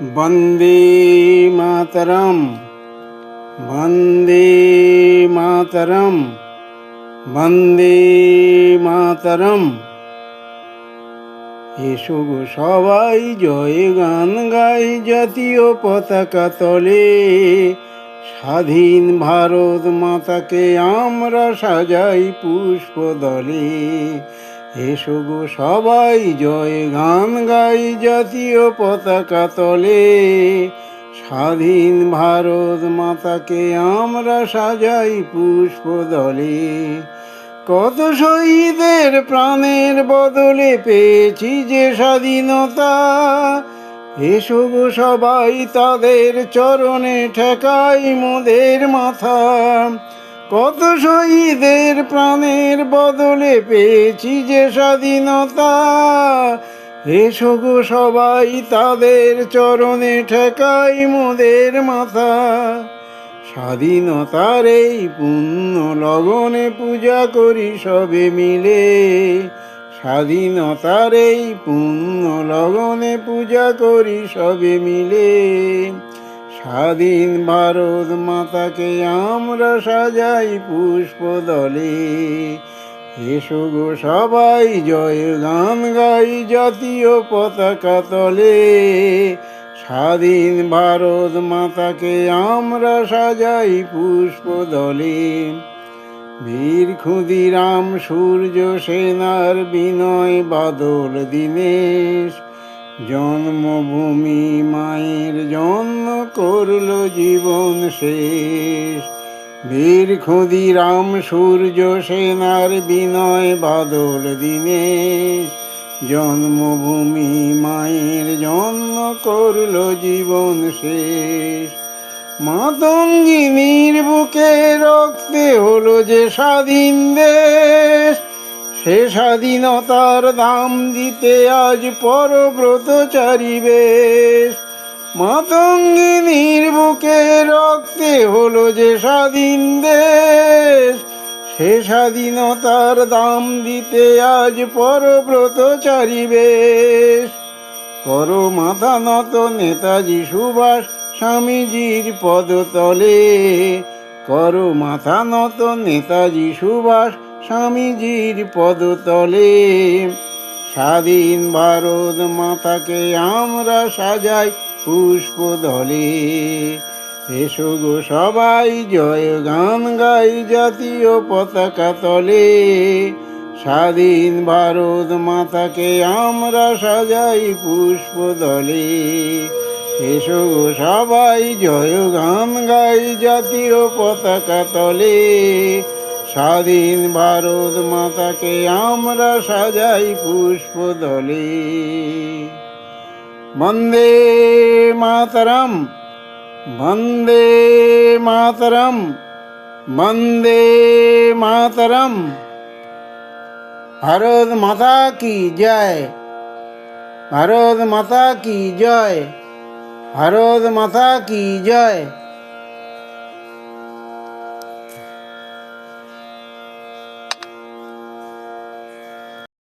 বন্দে মাতরম বন্দে মাতরম বন্দে মাতরম। এসো গো সবাই জয় গান গাই জাতীয় পতাকা তলে। স্বাধীন ভারত মাতাকে আমরা সাজাই পুষ্প দলে। এসো গো সবাই জয় গান গাই জাতীয় পতাকা তলে। স্বাধীন ভারত মাতাকে আমরা সাজাই পুষ্প দলে। কত শহীদের প্রাণের বদলে পেয়েছি যে স্বাধীনতা। এসো গো সবাই তাদের চরণে ঠেকাই মোদের মাথা। কত শহীদের প্রাণের বদলে পেয়েছি যে স্বাধীনতা? এসো গো সবাই তাদের চরণে ঠেকাই মোদের মাথা। স্বাধীনতার এই পুণ্য লগনে পূজা করি সবে মিলে। স্বাধীনতার এই পুণ্য লগনে পূজা করি সবে মিলে। স্বাধীন ভারত মাতাকে আমরা সাজাই পুষ্প দলে এসো গো সবাই, জয় গান গাই জাতীয় পতাকা তলে। স্বাধীন ভারত মাতাকে আমরা সাজাই পুষ্প দলে বীর ক্ষুদিরাম সূর্য সেনার বিনয় বাদল দীনেশ। জন্মভূমি মায়ের জন্ম করল জীবন শেষ। বীর ক্ষুদিরাম সূর্য সেনার বিনয় বাদল দিনে জন্মভূমি মায়ের জন্ম করল জীবন শেষ। মাতঙ্গিনীর বুকে রক্তে হলো যে স্বাধীন দেশ। সে স্বাধীনতার দাম দিতে আজ পরব্রতচারী বেশ মাতঙ্গিনীর বুকে রক্তে হলো যে স্বাধীন দেশ। সে স্বাধীনতার দাম দিতে আজ পরব্রতচারী বেশ করো মাথা নত নেতাজি সুভাষ স্বামীজির পদতলে। করো মাথা নত নেতাজি সুভাষ স্বামীজির পদতলে। স্বাধীন ভারত মাতাকে আমরা সাজাই পুষ্প দলে এসো গো সবাই, জয় গান গাই জাতীয় পতাকা তলে। স্বাধীন ভারত মাতাকে আমরা সাজাই পুষ্প দলে এসো গো সবাই, জয় গান গাই জাতীয় পতাকা তলে। স্বাধীন ভারত মাতাকে আমরা সাজাই পুষ্প দলে বন্দে মাতরম বন্দে মাতরম বন্দে মাতরম। ভারত মাতা কি জয়? ভারত মাতা কি জয়? ভারত মাতা কি জয়?